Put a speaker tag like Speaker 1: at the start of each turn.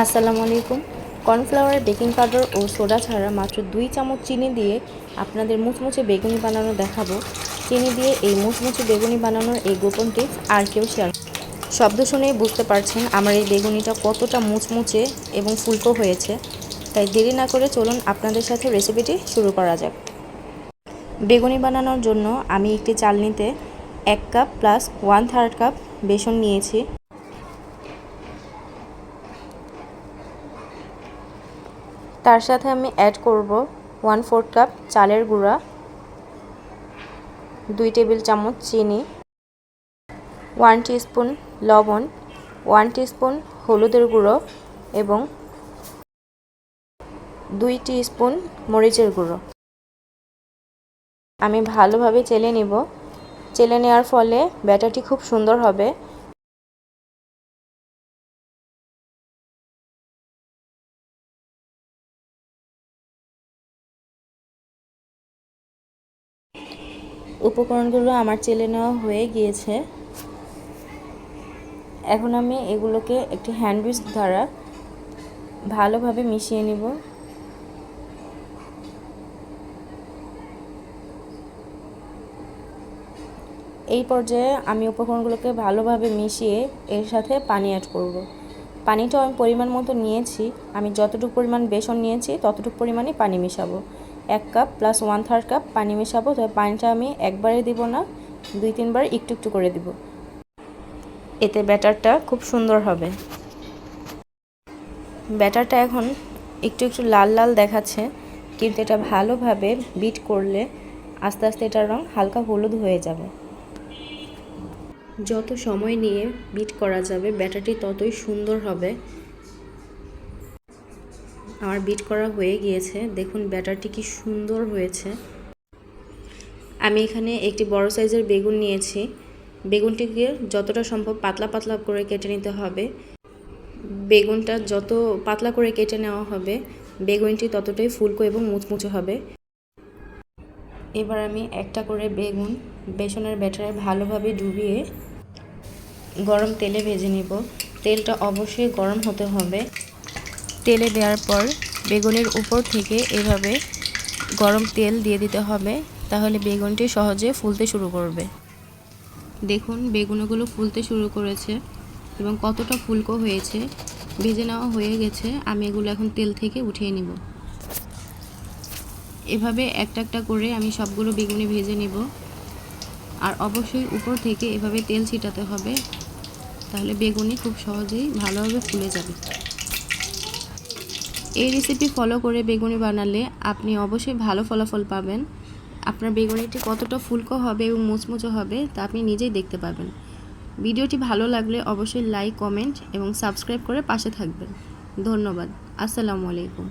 Speaker 1: আসসালামু আলাইকুম। Cornflour baking powder ও সোডা ছাড়া মাত্র দুই চামচ চিনি দিয়ে আপনাদের মুচমুচে বেগুনি বানানো দেখাবো। চিনি দিয়ে এই মুচমুচে বেগুনি বানানোর এই গোপন টিপস আর কেউ শেয়ার শব্দ শুনেই বুঝতে পারছেন আমার এই বেগুনিটা কতটা মুচমুচে এবং ফুলকো হয়েছে। তাই দেরি না করে চলুন আপনাদের সাথে রেসিপিটি শুরু করা যাক। বেগুনি বানানোর জন্য আমি একটি চালনিতে এক cup plus one third cup বেসন নিয়েছি। তার সাথে আমি অ্যাড করব ওয়ান ফোর্থ কাপ চালের গুঁড়া, দুই টেবিল চামচ চিনি ওয়ান স্পুন লবণ ওয়ান স্পুন হলুদের গুঁড়ো এবং দুই স্পুন মরিচের গুঁড়ো। আমি ভালোভাবে চেলে নিব। চেলে নেওয়ার ফলে ব্যাটারটি খুব সুন্দর হবে। উপকরণগুলো আমার চেলে নেওয়া হয়ে গিয়েছে। এখন আমি এগুলোকে একটি হ্যান্ডউইচ দ্বারা ভালোভাবে মিশিয়ে নিব। এই পর্যায়ে আমি উপকরণগুলোকে ভালোভাবে মিশিয়ে এর সাথে পানি অ্যাড করব। পানিটাও আমি পরিমাণ মতো নিয়েছি। আমি যতটুকু পরিমাণ বেসন নিয়েছি, ততটুকু পরিমাণে পানি মেশাবো। এক cup plus one third cup পানি মেশাবো, তবে পানিটা আমি একবারে দিব না, দুই তিনবার একটু একটু করে দিব। এতে ব্যাটারটা খুব সুন্দর হবে। ব্যাটারটা এখন একটু একটু লাল লাল দেখাচ্ছে, কিন্তু এটা ভালোভাবে বিট করলে আস্তে আস্তে এটার রং হালকা হলুদ হয়ে যাবে। যত সময় নিয়ে বিট করা যাবে, ব্যাটারটি ততই সুন্দর হবে। আমার বিট করা হয়ে গিয়েছে। দেখুন, ব্যাটারটি কি সুন্দর হয়েছে। আমি এখানে একটি বড় সাইজের বেগুন নিয়েছি। বেগুনটিকে যতটা সম্ভব পাতলা পাতলা করে কেটে নিতে হবে। বেগুনটা যত পাতলা করে কেটে নেওয়া হবে, বেগুনটি ততটাই ফুলকো এবং মুচমুচে হবে। এবার আমি একটা করে বেগুন বেসনের ব্যাটারে ভালোভাবে ডুবিয়ে গরম তেলে ভেজে নিব। তেলটা অবশ্যই গরম হতে হবে। তেলে দেওয়ার পর বেগুনের উপর থেকে এভাবে গরম তেল দিয়ে দিতে হবে, তাহলে বেগুনটি সহজে ফুলতে শুরু করবে। দেখুন, বেগুনগুলো ফুলতে শুরু করেছে এবং কতটা ফুলকো হয়েছে, ভেজে নেওয়া হয়ে গেছে, আমি এগুলো এখন তেল থেকে উঠিয়ে নিব। এভাবে একটা একটা করে আমি সবগুলো বেগুনি ভেজে নেব। আর অবশ্যই উপর থেকে এভাবে তেল ছিটাতে হবে, তাহলে বেগুনি খুব সহজেই ভালোভাবে ফুলে যাবে। এই রেসিপি ফলো করে বেগুনি বানালে আপনি অবশ্যই ভালো ফলাফল পাবেন। আপনার বেগুনিটি কতটা ফুলকো হবে এবং মুচমুচো হবে তা আপনি নিজেই দেখতে পাবেন ভিডিওটি ভালো লাগলে অবশ্যই লাইক কমেন্ট এবং সাবস্ক্রাইব করে পাশে থাকবেন। ধন্যবাদ। আসসালামু আলাইকুম।